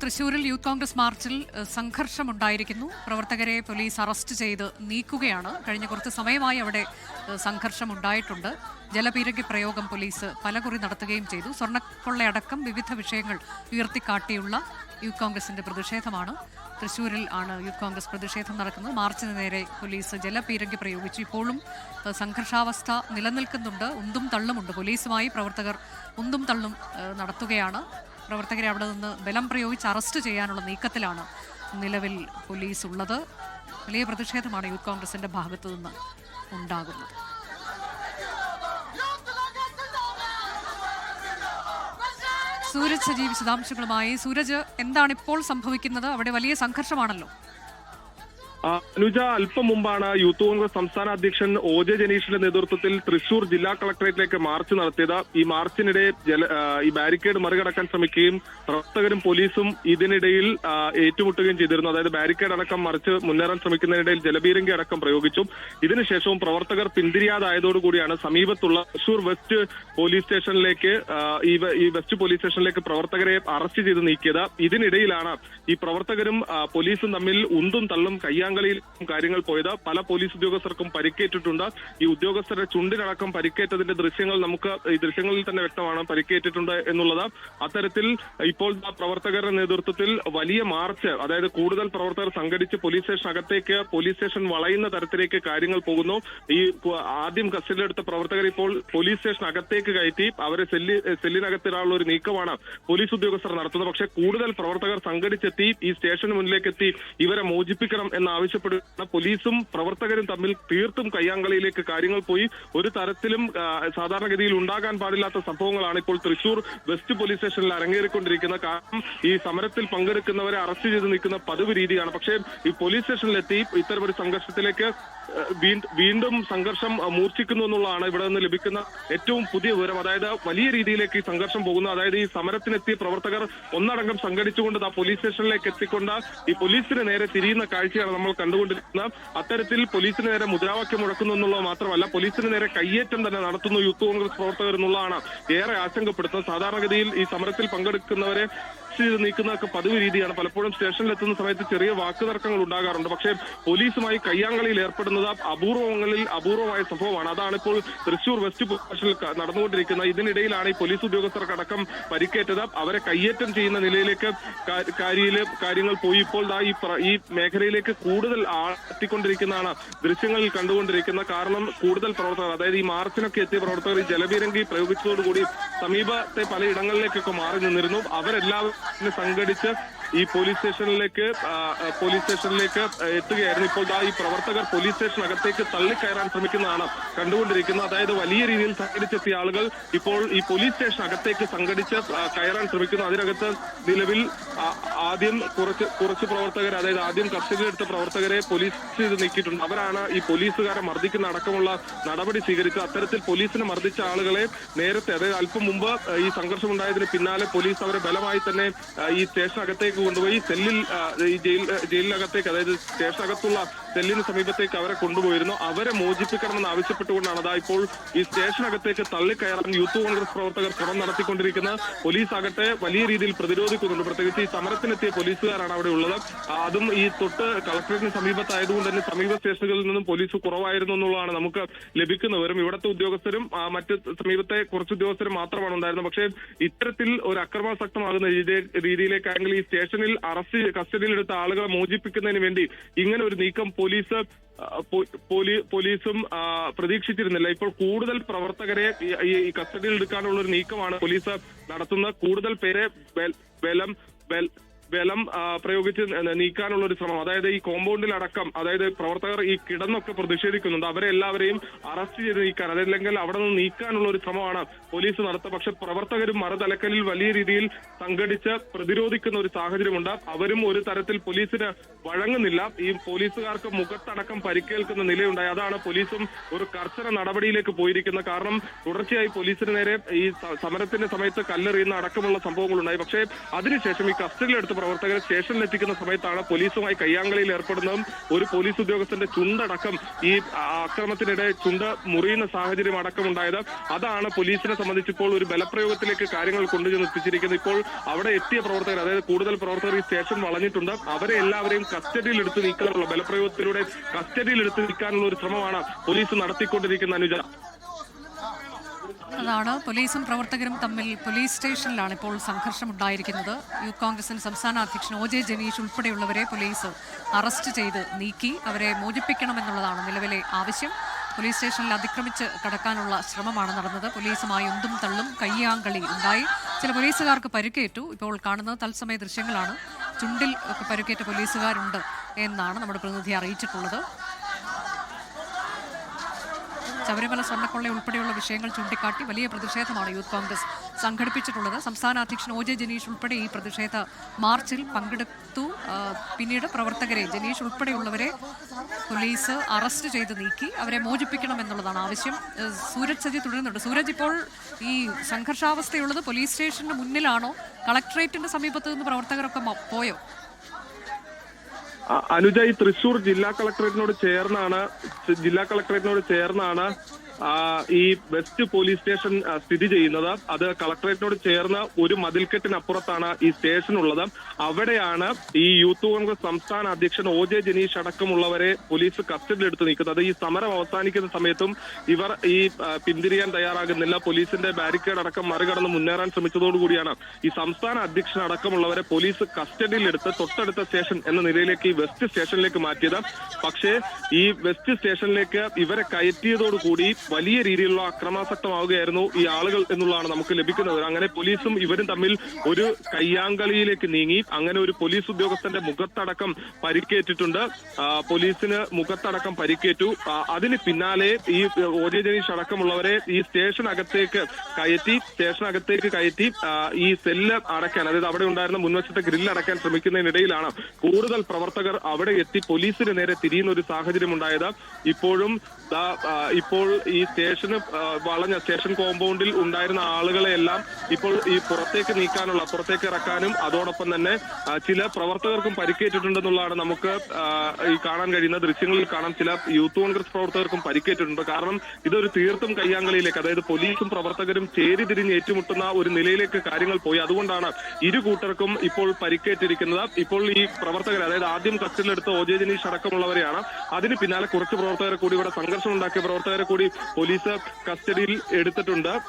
തൃശൂരിൽ യൂത്ത് കോൺഗ്രസ് മാർച്ചിൽ സംഘർഷമുണ്ടായിരിക്കുന്നു. പ്രവർത്തകരെ പോലീസ് അറസ്റ്റ് ചെയ്ത് നീക്കുകയാണ്. കഴിഞ്ഞ കുറച്ച് സമയമായി അവിടെ സംഘർഷം സംഘർഷമുണ്ടായിട്ടുണ്ട്. ജലപീരങ്കി പ്രയോഗം പോലീസ് പലകുറി നടത്തുകയും ചെയ്തു. സ്വർണക്കൊള്ളയടക്കം വിവിധ വിഷയങ്ങൾ ഉയർത്തിക്കാട്ടിയുള്ള യൂത്ത് കോൺഗ്രസിന്റെ പ്രതിഷേധമാണ്. തൃശൂരിൽ ആണ് യൂത്ത് കോൺഗ്രസ് പ്രതിഷേധം നടക്കുന്നത്. മാർച്ചിന് നേരെ പോലീസ് ജലപീരങ്കി പ്രയോഗിച്ചു. ഇപ്പോഴും സംഘർഷാവസ്ഥ നിലനിൽക്കുന്നുണ്ട്. ഉന്തും തള്ളുമുണ്ട്. പോലീസുമായി പ്രവർത്തകർ ഉന്തും തള്ളും നടത്തുകയാണ്. പ്രവർത്തകരെ അവിടെ നിന്ന് ബലം പ്രയോഗിച്ച് അറസ്റ്റ് ചെയ്യാനുള്ള നീക്കത്തിലാണ് നിലവിൽ പോലീസ് ഉള്ളത് വലിയ പ്രതിഷേധമാണ് യൂത്ത് കോൺഗ്രസിന്റെ ഭാഗത്തു നിന്ന് ഉണ്ടാകുന്നത്. സൂരജ് സജീവ് വിശദാംശങ്ങളുമായി. സൂരജ് എന്താണ് ഇപ്പോൾ സംഭവിക്കുന്നത്? അവിടെ വലിയ സംഘർഷമാണല്ലോ. അനുജ അല്പം മുമ്പാണ് യൂത്ത് കോൺഗ്രസ് സംസ്ഥാന അധ്യക്ഷൻ ഒ ജെ ജനീഷിന്റെ നേതൃത്വത്തിൽ തൃശൂർ ജില്ലാ കളക്ടറേറ്റിലേക്ക് മാർച്ച് നടത്തിയത്. ഈ മാർച്ചിനിടെ ഈ ബാരിക്കേഡ് മറികടക്കാൻ ശ്രമിക്കുകയും പ്രവർത്തകരും പോലീസും ഇതിനിടയിൽ ഏറ്റുമുട്ടുകയും ചെയ്തിരുന്നു. അതായത് ബാരിക്കേഡ് അടക്കം മറിച്ച് മുന്നേറാൻ ശ്രമിക്കുന്നതിനിടയിൽ ജലബീരങ്കി അടക്കം പ്രയോഗിച്ചു. ഇതിനുശേഷവും പ്രവർത്തകർ പിന്തിരിയാതായതോടുകൂടിയാണ് സമീപത്തുള്ള തൃശൂർ വെസ്റ്റ് പോലീസ് സ്റ്റേഷനിലേക്ക് ഈ വെസ്റ്റ് പോലീസ് സ്റ്റേഷനിലേക്ക് പ്രവർത്തകരെ അറസ്റ്റ് ചെയ്ത് നീക്കിയത്. ഇതിനിടയിലാണ് ഈ പ്രവർത്തകരും പോലീസും തമ്മിൽ ഉന്തും തള്ളും കയ്യാങ്കളിയിലും കാര്യങ്ങൾ പോയത്. പല പോലീസ് ഉദ്യോഗസ്ഥർക്കും പരിക്കേറ്റിട്ടുണ്ട്. ഈ ഉദ്യോഗസ്ഥരുടെ ചുണ്ടിനടക്കം പരിക്കേറ്റതിന്റെ ദൃശ്യങ്ങൾ നമുക്ക് ഈ ദൃശ്യങ്ങളിൽ തന്നെ വ്യക്തമാണ് പരിക്കേറ്റിട്ടുണ്ട് എന്നുള്ളത്. അത്തരത്തിൽ ഇപ്പോൾ പ്രവർത്തകരുടെ നേതൃത്വത്തിൽ വലിയ മാർച്ച് അതായത് കൂടുതൽ പ്രവർത്തകർ സംഘടിച്ച് പോലീസ് സ്റ്റേഷൻ അകത്തേക്ക് പോലീസ് സ്റ്റേഷൻ വളയുന്ന തരത്തിലേക്ക് കാര്യങ്ങൾ പോകുന്നു. ഈ ആദ്യം കസ്റ്റഡിയിലെടുത്ത പ്രവർത്തകർ ഇപ്പോൾ പോലീസ് സ്റ്റേഷൻ അകത്തേക്ക് കയറ്റി അവരെ സെല്ലി സെല്ലിനകത്തിടാനുള്ള ഒരു നീക്കമാണ് പോലീസ് ഉദ്യോഗസ്ഥർ നടത്തുന്നത്. പക്ഷേ കൂടുതൽ പ്രവർത്തകർ സംഘടിച്ചെത്തി ഈ സ്റ്റേഷന് മുന്നിലേക്ക് എത്തി ഇവരെ മോചിപ്പിക്കണം എന്നാവശ്യപ്പെടുന്ന പോലീസും പ്രവർത്തകരും തമ്മിൽ തീർത്തും കയ്യാങ്കളിയിലേക്ക് കാര്യങ്ങൾ പോയി. ഒരു തരത്തിലും സാധാരണഗതിയിൽ ഉണ്ടാകാൻ പാടില്ലാത്ത സംഭവങ്ങളാണ് ഇപ്പോൾ തൃശൂർ വെസ്റ്റ് പോലീസ് സ്റ്റേഷനിൽ അരങ്ങേറിക്കൊണ്ടിരിക്കുന്നത്. കാരണം ഈ സമരത്തിൽ പങ്കെടുക്കുന്നവരെ അറസ്റ്റ് ചെയ്ത് നിൽക്കുന്ന പതിവ് രീതിയാണ്. പക്ഷേ ഈ പോലീസ് സ്റ്റേഷനിലെത്തി ഇത്തരമൊരു സംഘർഷത്തിലേക്ക് വീണ്ടും സംഘർഷം മൂർച്ഛിക്കുന്നു എന്നുള്ളതാണ് ഇവിടെ നിന്ന് ലഭിക്കുന്ന ഏറ്റവും പുതിയ വിവരം. അതായത് വലിയ രീതിയിലേക്ക് ഈ സംഘർഷം പോകുന്നു. അതായത് ഈ സമരത്തിനെത്തിയ പ്രവർത്തകർ ഒന്നടങ്കം സംഘടിച്ചുകൊണ്ട് ആ പോലീസ് സ്റ്റേഷനിലേക്ക് എത്തിക്കൊണ്ട് ഈ പോലീസിന് നേരെ തിരിയുന്ന കാഴ്ചയാണ് നമ്മൾ കണ്ടുകൊണ്ടിരിക്കുന്നത്. അത്തരത്തിൽ പോലീസിന് നേരെ മുദ്രാവാക്യം മുഴക്കുന്നു എന്നുള്ളത് മാത്രമല്ല പോലീസിന് നേരെ കയ്യേറ്റം തന്നെ നടത്തുന്നു യൂത്ത് കോൺഗ്രസ് പ്രവർത്തകർ എന്നുള്ളതാണ് ഏറെ ആശങ്കപ്പെടുത്തുന്നത്. സാധാരണഗതിയിൽ ഈ സമരത്തിൽ പങ്കെടുക്കുന്നവരെ അറസ്റ്റ് ചെയ്ത് നീക്കുന്നതൊക്കെ പതിവ് രീതിയാണ്. പലപ്പോഴും സ്റ്റേഷനിലെത്തുന്ന സമയത്ത് ചെറിയ വാക്കുതർക്കങ്ങൾ ഉണ്ടാകാറുണ്ട്. പക്ഷേ പോലീസുമായി കയ്യാങ്കളിയിൽ ഏർപ്പെടുന്നത് അപൂർവങ്ങളിൽ അപൂർവമായ സംഭവമാണ്. അതാണ് ഇപ്പോൾ തൃശൂർ വെസ്റ്റ് സ്റ്റേഷനിൽ നടന്നുകൊണ്ടിരിക്കുന്നത് ഇതിനിടയിലാണ് ഈ പോലീസ് ഉദ്യോഗസ്ഥർക്കടക്കം പരിക്കേറ്റത്. അവരെ കയ്യേറ്റം ചെയ്യുന്ന നിലയിലേക്ക് കാര്യയിൽ കാര്യങ്ങൾ പോയി. ഇപ്പോൾ ഈ മേഖലയിലേക്ക് കൂടുതൽ ആത്തിക്കൊണ്ടിരിക്കുന്നതാണ് ദൃശ്യങ്ങളിൽ കണ്ടുകൊണ്ടിരിക്കുന്ന കാരണം കൂടുതൽ പ്രവർത്തകർ. അതായത് ഈ മാർച്ചിനൊക്കെ എത്തിയ പ്രവർത്തകർ ഈ പ്രയോഗിച്ചതോടുകൂടി സമീപത്തെ പല ഇടങ്ങളിലേക്കൊക്കെ മാറി നിന്നിരുന്നു. അവരെല്ലാവരും സംഘടിച്ച് ഈ പോലീസ് സ്റ്റേഷനിലേക്ക് പോലീസ് സ്റ്റേഷനിലേക്ക് എത്തുകയായിരുന്നു. ഇപ്പോൾ ഈ പ്രവർത്തകർ പോലീസ് സ്റ്റേഷൻ അകത്തേക്ക് തള്ളിക്കയറാൻ ശ്രമിക്കുന്നതാണ് കണ്ടുകൊണ്ടിരിക്കുന്നത്. അതായത് വലിയ രീതിയിൽ സംഘടിച്ചെത്തിയ ആളുകൾ ഇപ്പോൾ ഈ പോലീസ് സ്റ്റേഷൻ അകത്തേക്ക് സംഘടിച്ച് കയറാൻ ശ്രമിക്കുന്നു. അതിനകത്ത് നിലവിൽ ആദ്യം കുറച്ച് കുറച്ച് പ്രവർത്തകർ അതായത് ആദ്യം കസ്റ്റഡിയിലെടുത്ത പ്രവർത്തകരെ പോലീസ് ചെയ്ത് നീക്കിയിട്ടുണ്ട്. അവരാണ് ഈ പോലീസുകാരെ മർദ്ദിക്കുന്ന അടക്കമുള്ള നടപടി സ്വീകരിച്ചത് അത്തരത്തിൽ പോലീസിനെ മർദ്ദിച്ച ആളുകളെ നേരത്തെ അതായത് അല്പം മുമ്പ് ഈ സംഘർഷം ഉണ്ടായതിന് പിന്നാലെ പോലീസ് അവരെ ബലമായി തന്നെ ഈ ഈ സ്റ്റേഷനകത്തേക്ക് കൊണ്ടുപോയി. സെല്ലിൽ ജയിൽ ജയിലിനകത്തേക്ക് അതായത് സ്റ്റേഷനകത്തുള്ള സെല്ലിന് സമീപത്തേക്ക് അവരെ കൊണ്ടുപോയിരുന്നു. അവരെ മോചിപ്പിക്കണമെന്ന് ആവശ്യപ്പെട്ടുകൊണ്ടാണ് അതാ ഇപ്പോൾ ഈ സ്റ്റേഷനകത്തേക്ക് തള്ളിക്കയറാൻ യൂത്ത് കോൺഗ്രസ് പ്രവർത്തകർ ശ്രമം നടത്തിക്കൊണ്ടിരിക്കുന്ന പോലീസ് ആകട്ടെ വലിയ രീതിയിൽ പ്രതിരോധിക്കുന്നുണ്ട്. പ്രത്യേകിച്ച് ഈ സമരത്തിനെത്തിയ പോലീസുകാരാണ് അവിടെ ഉള്ളത്. അതും ഈ തൊട്ട് കളക്ടറേറ്റിന് സമീപത്തായതുകൊണ്ട് തന്നെ സമീപ സ്റ്റേഷനുകളിൽ നിന്നും പോലീസ് കുറവായിരുന്നു എന്നുള്ളതാണ് നമുക്ക് ലഭിക്കുന്നവരും ഇവിടുത്തെ ഉദ്യോഗസ്ഥരും മറ്റ് സമീപത്തെ കുറച്ച് ഉദ്യോഗസ്ഥരും മാത്രമാണ് ഉണ്ടായിരുന്നത്. പക്ഷേ ഇത്തരത്തിൽ ഒരു അക്രമാസക്തമാകുന്ന രീതി- രീതിയിലേക്കാണെങ്കിൽ ഈ സ്റ്റേഷനിൽ അറസ്റ്റ് കസ്റ്റഡിയിലെടുത്ത ആളുകളെ മോചിപ്പിക്കുന്നതിന് വേണ്ടി ഇങ്ങനെ ഒരു നീക്കം പോലീസ് പോലീസും പ്രതീക്ഷിച്ചിരുന്നില്ല. ഇപ്പോൾ കൂടുതൽ പ്രവർത്തകരെ ഈ- കസ്റ്റഡിയിൽ എടുക്കാനുള്ള ഒരു നീക്കമാണ് പോലീസ് നടത്തുന്നത്. കൂടുതൽ പേരെ ബലം ബലം പ്രയോഗിച്ച് നീക്കാനുള്ള ഒരു ശ്രമം. അതായത് ഈ കോമ്പൗണ്ടിൽ അടക്കം അതായത് പ്രവർത്തകർ ഈ കിടന്നൊക്കെ പ്രതിഷേധിക്കുന്നുണ്ട്. അവരെ എല്ലാവരെയും അറസ്റ്റ് ചെയ്ത് നീക്കാൻ അതല്ലെങ്കിൽ അവിടെ നിന്ന് നീക്കാനുള്ള ഒരു ശ്രമമാണ് പോലീസ് നടത്തുക പക്ഷെ പ്രവർത്തകരും മറുതലക്കലിൽ വലിയ രീതിയിൽ സംഘടിച്ച് പ്രതിരോധിക്കുന്ന ഒരു സാഹചര്യമുണ്ട്. അവരും ഒരു തരത്തിൽ പോലീസിന് വഴങ്ങുന്നില്ല. ഈ പോലീസുകാർക്ക് മുഖത്തടക്കം പരിക്കേൽക്കുന്ന നിലയുണ്ടായി. അതാണ് പോലീസും ഒരു കർശന നടപടിയിലേക്ക് പോയിരിക്കുന്നത് കാരണം. തുടർച്ചയായി പോലീസിന് നേരെ ഈ സമരത്തിന്റെ സമയത്ത് കല്ലെറിയുന്ന അടക്കമുള്ള സംഭവങ്ങളുണ്ടായി. പക്ഷേ അതിനുശേഷം ഈ കസ്റ്റഡിയിലെടുത്ത പ്രവർത്തകരെ സ്റ്റേഷനിൽ എത്തിക്കുന്ന സമയത്താണ് പോലീസുമായി കയ്യാങ്കളിയിൽ ഏർപ്പെടുന്നതും ഒരു പോലീസ് ഉദ്യോഗസ്ഥന്റെ ചുണ്ടടക്കം ഈ അക്രമത്തിനിടെ ചുണ്ട മുറിയുന്ന സാഹചര്യം അടക്കമുണ്ടായത്. അതാണ് പോലീസിനെ സംബന്ധിച്ചിപ്പോൾ ഒരു ബലപ്രയോഗത്തിലേക്ക് കാര്യങ്ങൾ കൊണ്ടുചെന്ന് എത്തിച്ചിരിക്കുന്നത്. ഇപ്പോൾ അവിടെ എത്തിയ പ്രവർത്തകർ അതായത് കൂടുതൽ പ്രവർത്തകർ ഈ സ്റ്റേഷൻ വളഞ്ഞിട്ടുണ്ട്. അവരെ എല്ലാവരെയും കസ്റ്റഡിയിൽ എടുത്ത് നീക്കാനുള്ള ബലപ്രയോഗത്തിലൂടെ കസ്റ്റഡിയിൽ എടുത്ത് നീക്കാനുള്ള ഒരു ശ്രമമാണ് പോലീസ് നടത്തിക്കൊണ്ടിരിക്കുന്ന അനുജ. അതാണ്. പോലീസും പ്രവർത്തകരും തമ്മിൽ പോലീസ് സ്റ്റേഷനിലാണ് ഇപ്പോൾ സംഘർഷം ഉണ്ടായിരിക്കുന്നത് യൂത്ത് കോൺഗ്രസിന് സംസ്ഥാന അധ്യക്ഷൻ ഒ ജെ ജനീഷ് ഉൾപ്പെടെയുള്ളവരെ പോലീസ് അറസ്റ്റ് ചെയ്ത് നീക്കി. അവരെ മോചിപ്പിക്കണമെന്നുള്ളതാണ് നിലവിലെ ആവശ്യം. പോലീസ് സ്റ്റേഷനിൽ അതിക്രമിച്ച് കടക്കാനുള്ള ശ്രമമാണ് നടന്നത്. പോലീസുമായി ഉന്തും തള്ളും കയ്യാങ്കളി ഉണ്ടായി. ചില പോലീസുകാർക്ക് പരിക്കേറ്റു. ഇപ്പോൾ കാണുന്നത് തത്സമയ ദൃശ്യങ്ങളാണ്. ചുണ്ടിൽ ഒക്കെ പരിക്കേറ്റ പോലീസുകാരുണ്ട് എന്നാണ് നമ്മുടെ പ്രതിനിധി അറിയിച്ചിട്ടുള്ളത്. ശബരിമല സ്വർണക്കൊള്ള ഉൾപ്പെടെയുള്ള വിഷയങ്ങൾ ചൂണ്ടിക്കാട്ടി വലിയ പ്രതിഷേധമാണ് യൂത്ത് കോൺഗ്രസ് സംഘടിപ്പിച്ചിട്ടുള്ളത്. സംസ്ഥാന അധ്യക്ഷൻ ഒ ജെ ജനീഷ് ഉൾപ്പെടെ ഈ പ്രതിഷേധ മാർച്ചിൽ പങ്കെടുത്തു. പിന്നീട് പ്രവർത്തകരെ ജനീഷ് ഉൾപ്പെടെയുള്ളവരെ പോലീസ് അറസ്റ്റ് ചെയ്ത് നീക്കി. അവരെ മോചിപ്പിക്കണം എന്നുള്ളതാണ് ആവശ്യം സൂരജ് സജി തുടരുന്നുണ്ട്. സൂരജ് ഇപ്പോൾ ഈ സംഘർഷാവസ്ഥയുള്ളത് പോലീസ് സ്റ്റേഷന് മുന്നിലാണോ? കളക്ടറേറ്റിന്റെ സമീപത്ത് നിന്ന് പ്രവർത്തകരൊക്കെ പോയോ? അനുജ ഈ തൃശൂർ ജില്ലാ കളക്ടറേറ്റിനോട് ചേർന്നാണ് ജില്ലാ കളക്ടറേറ്റിനോട് ചേർന്നാണ് ഈ വെസ്റ്റ് പോലീസ് സ്റ്റേഷൻ സ്ഥിതി ചെയ്യുന്നത്. അത് കളക്ടറേറ്റിനോട് ചേർന്ന ഒരു മതിൽക്കെട്ടിനപ്പുറത്താണ് ഈ സ്റ്റേഷൻ ഉള്ളത്. അവിടെയാണ് ഈ യൂത്ത് കോൺഗ്രസ് സംസ്ഥാന അധ്യക്ഷൻ ഒ ജെ ജനീഷ് അടക്കമുള്ളവരെ പോലീസ് കസ്റ്റഡിയിൽ കസ്റ്റഡിയിലെടുത്ത് നീക്കുന്നത് ഈ സമരം അവസാനിക്കുന്ന സമയത്തും ഇവർ ഈ പിന്തിരിയാൻ തയ്യാറാകുന്നില്ല. പോലീസിന്റെ ബാരിക്കേഡ് അടക്കം മറികടന്ന് മുന്നേറാൻ ശ്രമിച്ചതോടുകൂടിയാണ് ഈ സംസ്ഥാന അധ്യക്ഷൻ അടക്കമുള്ളവരെ പോലീസ് കസ്റ്റഡിയിലെടുത്ത് തൊട്ടടുത്ത സ്റ്റേഷൻ എന്ന നിലയിലേക്ക് ഈ വെസ്റ്റ് സ്റ്റേഷനിലേക്ക് മാറ്റിയത്. പക്ഷേ ഈ വെസ്റ്റ് സ്റ്റേഷനിലേക്ക് ഇവരെ കയറ്റിയതോടുകൂടി വലിയ രീതിയിലുള്ള അക്രമാസക്തമാവുകയായിരുന്നു ഈ ആളുകൾ എന്നുള്ളതാണ് നമുക്ക് ലഭിക്കുന്നത്. അങ്ങനെ പോലീസും ഇവരും തമ്മിൽ ഒരു കയ്യാങ്കളിയിലേക്ക് നീങ്ങി. അങ്ങനെ ഒരു പോലീസ് ഉദ്യോഗസ്ഥന്റെ മുഖത്തടക്കം പരിക്കേറ്റിട്ടുണ്ട്. പോലീസിന് മുഖത്തടക്കം പരിക്കേറ്റു. അതിന് പിന്നാലെ ഈ ഒ ജനീഷ് അടക്കമുള്ളവരെ ഈ സ്റ്റേഷനകത്തേക്ക് കയറ്റി സ്റ്റേഷനകത്തേക്ക് കയറ്റി ഈ സെല്ല് അടയ്ക്കാൻ അതായത് അവിടെ ഉണ്ടായിരുന്ന മുൻവശത്തെ ഗ്രില്ല് അടയ്ക്കാൻ ശ്രമിക്കുന്നതിനിടയിലാണ് കൂടുതൽ പ്രവർത്തകർ അവിടെ എത്തി പോലീസിന് നേരെ തിരിയുന്ന ഒരു സാഹചര്യം ഉണ്ടായത് ഇപ്പോഴും ഇപ്പോൾ ഈ സ്റ്റേഷന് വളഞ്ഞ സ്റ്റേഷൻ കോമ്പൗണ്ടിൽ ഉണ്ടായിരുന്ന ആളുകളെയെല്ലാം ഇപ്പോൾ ഈ പുറത്തേക്ക് നീക്കാനുള്ള പുറത്തേക്ക് ഇറക്കാനും അതോടൊപ്പം തന്നെ ചില പ്രവർത്തകർക്കും പരിക്കേറ്റിട്ടുണ്ടെന്നുള്ളതാണ് നമുക്ക് ഈ കാണാൻ കഴിയുന്ന ദൃശ്യങ്ങളിൽ കാണാം ചില യൂത്ത് കോൺഗ്രസ് പ്രവർത്തകർക്കും പരിക്കേറ്റിട്ടുണ്ട്. കാരണം ഇതൊരു തീർത്തും കയ്യാങ്കളിയിലേക്ക് അതായത് പോലീസും പ്രവർത്തകരും ചേരി തിരിഞ്ഞ് ഏറ്റുമുട്ടുന്ന ഒരു നിലയിലേക്ക് കാര്യങ്ങൾ പോയി. അതുകൊണ്ടാണ് ഇരു കൂട്ടർക്കും ഇപ്പോൾ പരിക്കേറ്റിരിക്കുന്നത്. ഇപ്പോൾ ഈ പ്രവർത്തകർ അതായത് ആദ്യം കസ്റ്റഡിയിലെടുത്ത ഒ ജെ ജനീഷ് അടക്കമുള്ളവരെയാണ്. അതിന് പിന്നാലെ കുറച്ച് പ്രവർത്തകരെ കൂടി ഇവിടെ സംഘർഷം ഉണ്ടാക്കിയ പ്രവർത്തകരെ കൂടി പോലീസ് കസ്റ്റഡിയിൽ എടുത്തിട്ടുണ്ട്.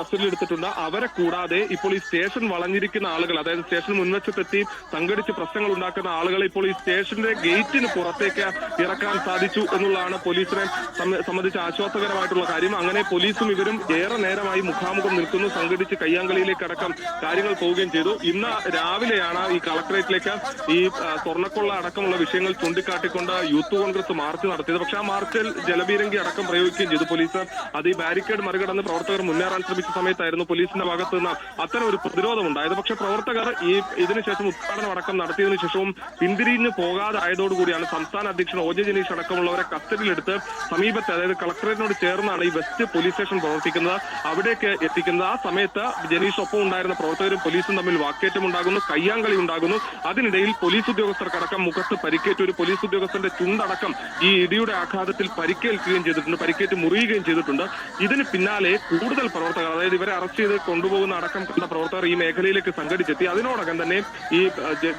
കസ്റ്റഡിയിൽ എടുത്തിട്ടുണ്ട്. അവരെ കൂടാതെ ഇപ്പോൾ ഈ സ്റ്റേഷൻ വളഞ്ഞിരിക്കുന്ന ആളുകൾ അതായത് സ്റ്റേഷൻ മുൻവശത്തെത്തി സംഘടിച്ച് പ്രശ്നങ്ങൾ ഉണ്ടാക്കുന്ന ആളുകളെ ഇപ്പോൾ ഈ സ്റ്റേഷന്റെ ഗേറ്റിന് പുറത്തേക്ക് ഇറക്കാൻ സാധിച്ചു എന്നുള്ളതാണ് പോലീസിനെ സംബ- സംബന്ധിച്ച് ആശ്വാസകരമായിട്ടുള്ള കാര്യം. അങ്ങനെ പോലീസും ഇവരും ഏറെ നേരമായി മുഖാമുഖം നിൽക്കുന്നു. സംഘടിച്ച് കയ്യാങ്കളിയിലേക്ക് അടക്കം കാര്യങ്ങൾ പോവുകയും ചെയ്തു. ഇന്ന് രാവിലെയാണ് ഈ കളക്ടറേറ്റിലേക്ക് ഈ സ്വർണക്കൊള്ള അടക്കമുള്ള വിഷയങ്ങൾ ചൂണ്ടിക്കാട്ടിക്കൊണ്ട് യൂത്ത് കോൺഗ്രസ് മാർച്ച് നടത്തിയത്. പക്ഷേ ആ മാർച്ചിൽ ജലബീരങ്കി അടക്കം പ്രയോഗിക്കുകയും ചെയ്തു. പോലീസ്. അത് ഈ ബാരിക്കേഡ് മറികടന്ന് പ്രവർത്തകർ മുന്നേറാൻ ശ്രമിച്ച സമയത്തായിരുന്നു പോലീസിന്റെ ഭാഗത്ത് നിന്ന് അത്തരം ഒരു പ്രതിരോധം ഉണ്ടായത്. പക്ഷേ പ്രവർത്തകർ ഈ ഇതിനുശേഷം ഉദ്ഘാടനം അടക്കം നടത്തിയതിനു ശേഷവും പിന്തിരിഞ്ഞ് പോകാതെ ആയതോടുകൂടിയാണ് സംസ്ഥാന അധ്യക്ഷൻ ഒ ജെ ജനീഷ് അടക്കമുള്ളവരെ കസ്റ്റഡിയിലെടുത്ത് സമീപത്തെ അതായത് കളക്ടറേറ്റിനോട് ചേർന്നാണ് ഈ വെസ്റ്റ് പോലീസ് സ്റ്റേഷൻ പ്രവർത്തിക്കുന്നത്. അവിടേക്ക് എത്തിക്കുന്നത് ആ സമയത്ത് ജനീഷ് ഒപ്പം ഉണ്ടായിരുന്ന പ്രവർത്തകരും പോലീസും തമ്മിൽ വാക്കേറ്റം ഉണ്ടാകുന്നു കയ്യാങ്കളി ഉണ്ടാകുന്നു. അതിനിടയിൽ പോലീസ് ഉദ്യോഗസ്ഥർക്കടക്കം മുഖത്ത് പരിക്കേറ്റ്. ഒരു പോലീസ് ഉദ്യോഗസ്ഥന്റെ ചുണ്ടടക്കം ഈ ഇടിയുടെ ആഘാതത്തിൽ പരിക്കേൽക്കുകയും ചെയ്തിട്ടുണ്ട്. പരിക്കേറ്റ് മുറിയുകയും ചെയ്തിട്ടുണ്ട്. ഇതിന് പിന്നാലെ കൂടുതൽ പ്രവർത്തകർ അതായത് ഇവരെ അറസ്റ്റ് ചെയ്ത് കൊണ്ടുപോകുന്ന അടക്കം കണ്ട പ്രവർത്തകർ ഈ മേഖലയിലേക്ക് സംഘടിച്ചെത്തി. അതിനോടകം തന്നെ ഈ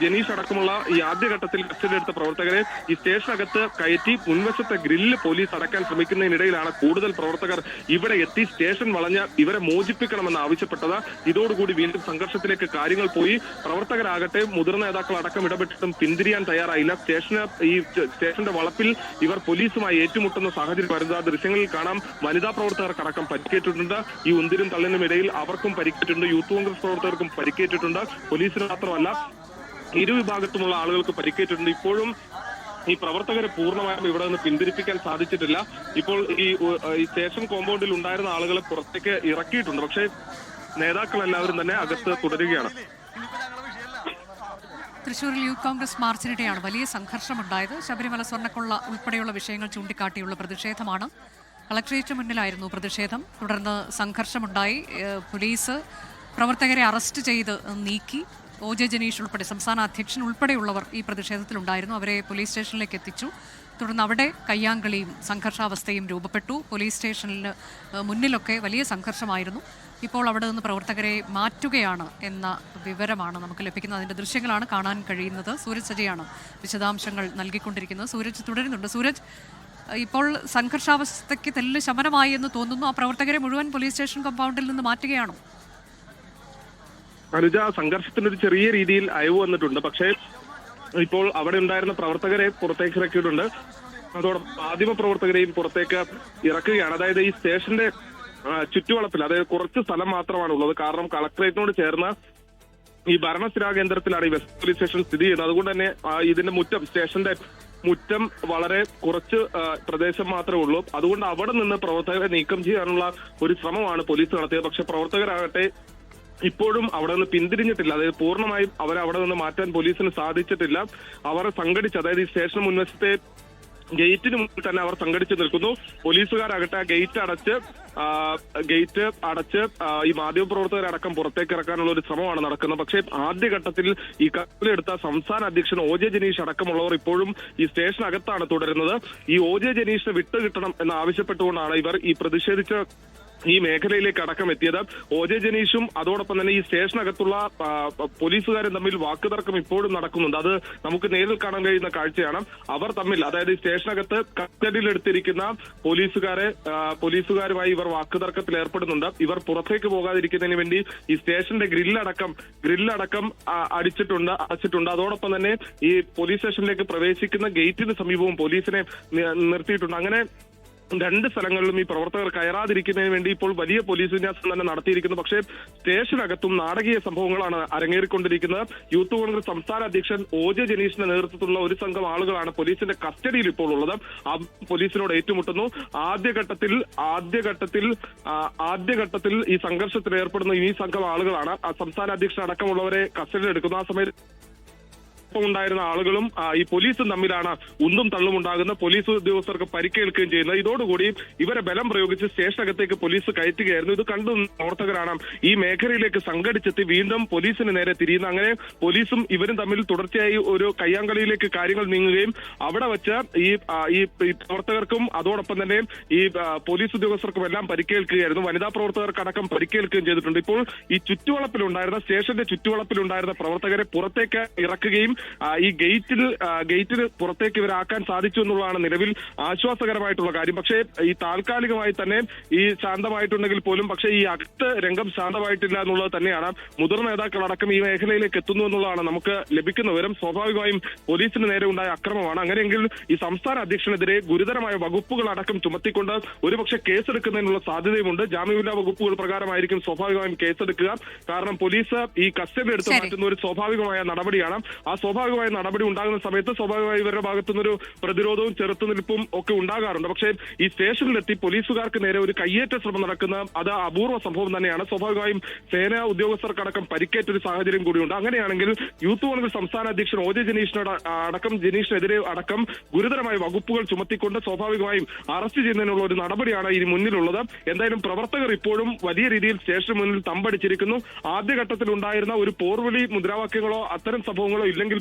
ജനീഷ് അടക്കമുള്ള ഈ ആദ്യഘട്ടത്തിൽ കസ്റ്റഡിയെടുത്ത പ്രവർത്തകരെ ഈ സ്റ്റേഷനകത്ത് കയറ്റി മുൻവശത്തെ ഗ്രില്ല് പോലീസ് അടക്കാൻ ശ്രമിക്കുന്നതിനിടയിലാണ് കൂടുതൽ പ്രവർത്തകർ ഇവിടെ എത്തി സ്റ്റേഷൻ വളഞ്ഞ് ഇവരെ മോചിപ്പിക്കണമെന്ന് ആവശ്യപ്പെട്ടത്. ഇതോടുകൂടി വീണ്ടും സംഘർഷത്തിലേക്ക് കാര്യങ്ങൾ പോയി. പ്രവർത്തകരാകട്ടെ മുതിർന്ന നേതാക്കൾ അടക്കം ഇടപെട്ടിട്ടും പിന്തിരിയാൻ തയ്യാറായില്ല. സ്റ്റേഷന് ഈ സ്റ്റേഷന്റെ വളപ്പിൽ ഇവർ പോലീസുമായി ഏറ്റുമുട്ടുന്ന സാഹചര്യം വരുന്നത് ദൃശ്യങ്ങളിൽ കാണാം. വനിതാ പ്രവർത്തകർക്കടക്കം പരിക്കേറ്റിട്ടുണ്ട്. ഈ ഉന്തിരും തള്ളിനും ഇടയിൽ അവർക്കും പരിക്കേറ്റിട്ടുണ്ട്. യൂത്ത് കോൺഗ്രസ് പ്രവർത്തകർക്കും പരിക്കേറ്റിട്ടുണ്ട്. പോലീസിന് മാത്രമല്ല ഇരുവിഭാഗത്തുമുള്ള ആളുകൾക്ക് പരിക്കേറ്റിട്ടുണ്ട്. ഇപ്പോഴും ഈ പ്രവർത്തകരെ പൂർണമായും ഇവിടെ നിന്ന് പിന്തിരിപ്പിക്കാൻ സാധിച്ചിട്ടില്ല. ഇപ്പോൾ ഈ സ്റ്റേഷൻ കോമ്പൗണ്ടിൽ ഉണ്ടായിരുന്ന ആളുകളെ പുറത്തേക്ക് ഇറക്കിയിട്ടുണ്ട്. പക്ഷേ നേതാക്കൾ എല്ലാവരും തന്നെ അകത്ത് തുടരുകയാണ്. തൃശൂരിൽ യൂത്ത് കോൺഗ്രസ് മാർച്ചിനിടെയാണ് വലിയ സംഘർഷമുണ്ടായത്. ശബരിമല സ്വർണക്കൊള്ള ഉൾപ്പെടെയുള്ള വിഷയങ്ങൾ ചൂണ്ടിക്കാട്ടിയുള്ള പ്രതിഷേധമാണ്. കളക്ട്രേറ്റ് മുന്നിലായിരുന്നു പ്രതിഷേധം. തുടർന്ന് സംഘർഷമുണ്ടായി. പോലീസ് പ്രവർത്തകരെ അറസ്റ്റ് ചെയ്ത് നീക്കി. ഒ ജെ ജനീഷ് ഉൾപ്പെടെ സംസ്ഥാന അധ്യക്ഷൻ ഉൾപ്പെടെയുള്ളവർ ഈ പ്രതിഷേധത്തിലുണ്ടായിരുന്നു. അവരെ പോലീസ് സ്റ്റേഷനിലേക്ക് എത്തിച്ചു. തുടർന്ന് അവിടെ കയ്യാങ്കളിയും സംഘർഷാവസ്ഥയും രൂപപ്പെട്ടു. പോലീസ് സ്റ്റേഷനിൽ മുന്നിലൊക്കെ വലിയ സംഘർഷമായിരുന്നു. ഇപ്പോൾ അവിടെ നിന്ന് പ്രവർത്തകരെ മാറ്റുകയാണ് എന്ന വിവരമാണ് നമുക്ക് ലഭിക്കുന്നത്. അതിന്റെ ദൃശ്യങ്ങളാണ് കാണാൻ കഴിയുന്നത്. സൂരജ് സജയാണ് വിശദാംശങ്ങൾ നൽകിക്കൊണ്ടിരിക്കുന്നത്. സൂരജ് തുടരുന്നുണ്ട്. സൂരജ് ഇപ്പോൾ സംഘർഷാവസ്ഥയ്ക്ക് തെല്ല് ശമനമായി എന്ന് തോന്നുന്നു. ആ പ്രവർത്തകരെ മുഴുവൻ പോലീസ് സ്റ്റേഷൻ കമ്പൗണ്ടിൽ നിന്ന് മാറ്റുകയാണോ? അനുജ സംഘർഷത്തിന് ഒരു ചെറിയ രീതിയിൽ അയവ് വന്നിട്ടുണ്ട്. പക്ഷേ ഇപ്പോൾ അവിടെ ഉണ്ടായിരുന്ന പ്രവർത്തകരെ പുറത്തേക്ക് ഇറക്കിയിട്ടുണ്ട്. അതോടൊപ്പം മാധ്യമ പ്രവർത്തകരെയും പുറത്തേക്ക് ഇറക്കുകയാണ്. അതായത് ഈ സ്റ്റേഷന്റെ ചുറ്റുവളപ്പിൽ അതായത് കുറച്ച് സ്ഥലം മാത്രമാണ് ഉള്ളത് കാരണം കളക്ടറേറ്റിനോട് ചേർന്ന ഈ ഭരണസ്ഥിരാ കേന്ദ്രത്തിലാണ് ഈ വെസ്റ്റ് പോലീസ് സ്റ്റേഷൻ സ്ഥിതി ചെയ്യുന്നത്. അതുകൊണ്ട് തന്നെ ഇതിന്റെ മുറ്റം സ്റ്റേഷന്റെ മുറ്റം വളരെ കുറച്ച് പ്രദേശം മാത്രമേ ഉള്ളൂ. അതുകൊണ്ട് അവിടെ നിന്ന് പ്രവർത്തകരെ നീക്കം ചെയ്യാനുള്ള ഒരു ശ്രമമാണ് പോലീസ് നടത്തിയത്. പക്ഷെ പ്രവർത്തകരാകട്ടെ ഇപ്പോഴും അവിടെ നിന്ന് പിന്തിരിഞ്ഞിട്ടില്ല. അതായത് പൂർണമായും അവരെ അവിടെ നിന്ന് മാറ്റാൻ പോലീസിന് സാധിച്ചിട്ടില്ല. അവരെ സംഘടിച്ച് അതായത് ഈ സ്റ്റേഷൻ മുൻവശത്തെ ഗേറ്റിന് മുന്നിൽ തന്നെ അവർ സംഘടിച്ച് നിൽക്കുന്നു. പോലീസുകാരാകട്ടെ ആ ഗേറ്റ് അടച്ച് ഗേറ്റ് അടച്ച് ഈ മാധ്യമപ്രവർത്തകരടക്കം പുറത്തേക്ക് ഇറക്കാനുള്ള ഒരു ശ്രമമാണ് നടക്കുന്നത്. പക്ഷേ ആദ്യഘട്ടത്തിൽ ഈ കത്തിലെടുത്ത സംസ്ഥാന അധ്യക്ഷൻ ഒ ജെ ജനീഷ് അടക്കമുള്ളവർ ഇപ്പോഴും ഈ സ്റ്റേഷനകത്താണ് തുടരുന്നത്. ഈ ഒ ജെ ജനീഷിനെ വിട്ടുകിട്ടണം എന്ന് ആവശ്യപ്പെട്ടുകൊണ്ടാണ് ഇവർ ഈ പ്രതിഷേധിച്ച ഈ മേഖലയിലേക്ക് അടക്കം എത്തിയത്. ഒ ജെ ജനീഷും അതോടൊപ്പം തന്നെ ഈ സ്റ്റേഷനകത്തുള്ള പോലീസുകാരും തമ്മിൽ വാക്കുതർക്കം ഇപ്പോഴും നടക്കുന്നുണ്ട്. അത് നമുക്ക് നേരിൽ കാണാൻ കഴിയുന്ന കാഴ്ചയാണ്. അവർ തമ്മിൽ അതായത് സ്റ്റേഷനകത്ത് കസ്റ്റഡിയിലെടുത്തിരിക്കുന്ന പോലീസുകാരെ പോലീസുകാരുമായി ഇവർ വാക്കുതർക്കത്തിൽ ഏർപ്പെടുന്നുണ്ട്. ഇവർ പുറത്തേക്ക് പോകാതിരിക്കുന്നതിന് വേണ്ടി ഈ സ്റ്റേഷന്റെ ഗ്രില്ലടക്കം ഗ്രില്ലടക്കം അടിച്ചിട്ടുണ്ട് അടച്ചിട്ടുണ്ട്. അതോടൊപ്പം തന്നെ ഈ പോലീസ് സ്റ്റേഷനിലേക്ക് പ്രവേശിക്കുന്ന ഗേറ്റിന് സമീപവും പോലീസിനെ നിർത്തിയിട്ടുണ്ട്. അങ്ങനെ രണ്ട് സ്ഥലങ്ങളിലും ഈ പ്രവർത്തകർ കയറാതിരിക്കുന്നതിന് വേണ്ടി ഇപ്പോൾ വലിയ പോലീസ് വിന്യാസം തന്നെ നടത്തിയിരിക്കുന്നു. പക്ഷേ സ്റ്റേഷനകത്തും നാടകീയ സംഭവങ്ങളാണ് അരങ്ങേറിക്കൊണ്ടിരിക്കുന്നത്. യൂത്ത് കോൺഗ്രസ് സംസ്ഥാന അധ്യക്ഷൻ ഒ ജെ ജനീഷിന്റെ നേതൃത്വത്തിലുള്ള ഒരു സംഘം ആളുകളാണ് പോലീസിന്റെ കസ്റ്റഡിയിൽ ഇപ്പോൾ ഉള്ളത്. പോലീസിനോട് ഏറ്റുമുട്ടുന്നു. ആദ്യഘട്ടത്തിൽ ആദ്യഘട്ടത്തിൽ ആദ്യഘട്ടത്തിൽ ഈ സംഘർഷത്തിൽ ഏർപ്പെടുന്ന ഈ സംഘം ആളുകളാണ്. സംസ്ഥാന അധ്യക്ഷൻ അടക്കമുള്ളവരെ കസ്റ്റഡിയിൽ എടുക്കുന്നു. ആ സമയത്ത് ഒപ്പം ഉണ്ടായിരുന്ന ആളുകളും ഈ പോലീസും തമ്മിലാണ് ഉന്തും തള്ളും ഉണ്ടാകുന്ന പോലീസ് ഉദ്യോഗസ്ഥർക്ക് പരിക്കേൽക്കുകയും ചെയ്യുന്നത്. ഇതോടുകൂടി ഇവരെ ബലം പ്രയോഗിച്ച് സ്റ്റേഷനകത്തേക്ക് പോലീസ് കയറ്റുകയായിരുന്നു. ഇത് കണ്ടു പ്രവർത്തകരാണ് ഈ മേഖലയിലേക്ക് സംഘടിച്ചെത്തി വീണ്ടും പോലീസിന് നേരെ തിരിയുന്നത്. അങ്ങനെ പോലീസും ഇവരും തമ്മിൽ തുടർച്ചയായി ഒരു കയ്യാങ്കളിയിലേക്ക് കാര്യങ്ങൾ നീങ്ങുകയും അവിടെ വെച്ച് ഈ ഈ പ്രവർത്തകർക്കും അതോടൊപ്പം തന്നെ ഈ പോലീസ് ഉദ്യോഗസ്ഥർക്കും എല്ലാം പരിക്കേൽക്കുകയായിരുന്നു. വനിതാ പ്രവർത്തകർക്കടക്കം പരിക്കേൽക്കുകയും ചെയ്തിട്ടുണ്ട്. ഇപ്പോൾ ഈ ചുറ്റുവളപ്പിലുണ്ടായിരുന്ന സ്റ്റേഷന്റെ ചുറ്റുവളപ്പിലുണ്ടായിരുന്ന പ്രവർത്തകരെ പുറത്തേക്ക് ഇറക്കുകയും ഈ ഗേറ്റിൽ ഗേറ്റിന് പുറത്തേക്ക് ഇവരാക്കാൻ സാധിച്ചു എന്നുള്ളതാണ് നിലവിൽ ആശ്വാസകരമായിട്ടുള്ള കാര്യം. പക്ഷേ ഈ താൽക്കാലികമായി തന്നെ ഈ ശാന്തമായിട്ടുണ്ടെങ്കിൽ പോലും പക്ഷേ ഈ അകത്ത് രംഗം ശാന്തമായിട്ടില്ല എന്നുള്ളത് തന്നെയാണ്. മുതിർന്ന നേതാക്കളടക്കം ഈ മേഖലയിലേക്ക് എത്തുന്നു എന്നുള്ളതാണ് നമുക്ക് ലഭിക്കുന്ന വിവരം. സ്വാഭാവികമായും പോലീസിന് നേരെ ഉണ്ടായ അക്രമമാണ്. അങ്ങനെയെങ്കിൽ ഈ സംസ്ഥാന അധ്യക്ഷനെതിരെ ഗുരുതരമായ വകുപ്പുകൾ അടക്കം ചുമത്തിക്കൊണ്ട് ഒരുപക്ഷെ കേസെടുക്കുന്നതിനുള്ള സാധ്യതയുമുണ്ട്. ജാമ്യമില്ലാ വകുപ്പുകൾ പ്രകാരമായിരിക്കും സ്വാഭാവികമായും കേസെടുക്കുക. കാരണം പോലീസ് ഈ കസ്റ്റഡി എടുത്ത് മാറ്റുന്ന ഒരു സ്വാഭാവികമായ നടപടിയാണ്. ആ സ്വാഭാവികമായ നടപടി ഉണ്ടാകുന്ന സമയത്ത് സ്വാഭാവികമായി ഇവരുടെ ഭാഗത്തുനിന്നൊരു പ്രതിരോധവും ചെറുത്തുനിൽപ്പും ഒക്കെ ഉണ്ടാകാറുണ്ട്. പക്ഷേ ഈ സ്റ്റേഷനിലെത്തി പോലീസുകാർക്ക് നേരെ ഒരു കയ്യേറ്റ ശ്രമം നടക്കുന്ന അത് അപൂർവ സംഭവം തന്നെയാണ്. സ്വാഭാവികമായും സേനാ ഉദ്യോഗസ്ഥർക്കടക്കം പരിക്കേറ്റ ഒരു സാഹചര്യം കൂടിയുണ്ട്. അങ്ങനെയാണെങ്കിൽ യൂത്ത് കോൺഗ്രസ് സംസ്ഥാന അധ്യക്ഷൻ ഒ ജെ ജനീഷിനോട് അടക്കം ജനീഷിനെതിരെ അടക്കം ഗുരുതരമായ വകുപ്പുകൾ ചുമത്തിക്കൊണ്ട് സ്വാഭാവികമായും അറസ്റ്റ് ചെയ്യുന്നതിനുള്ള ഒരു നടപടിയാണ് ഇനി മുന്നിലുള്ളത്. എന്തായാലും പ്രവർത്തകർ ഇപ്പോഴും വലിയ രീതിയിൽ സ്റ്റേഷന് മുന്നിൽ തമ്പടിച്ചിരിക്കുന്നു. ആദ്യഘട്ടത്തിൽ ഉണ്ടായിരുന്ന ഒരു പോർവിളി മുദ്രാവാക്യങ്ങളോ അത്തരം സംഭവങ്ങളോ ഇല്ലെങ്കിൽ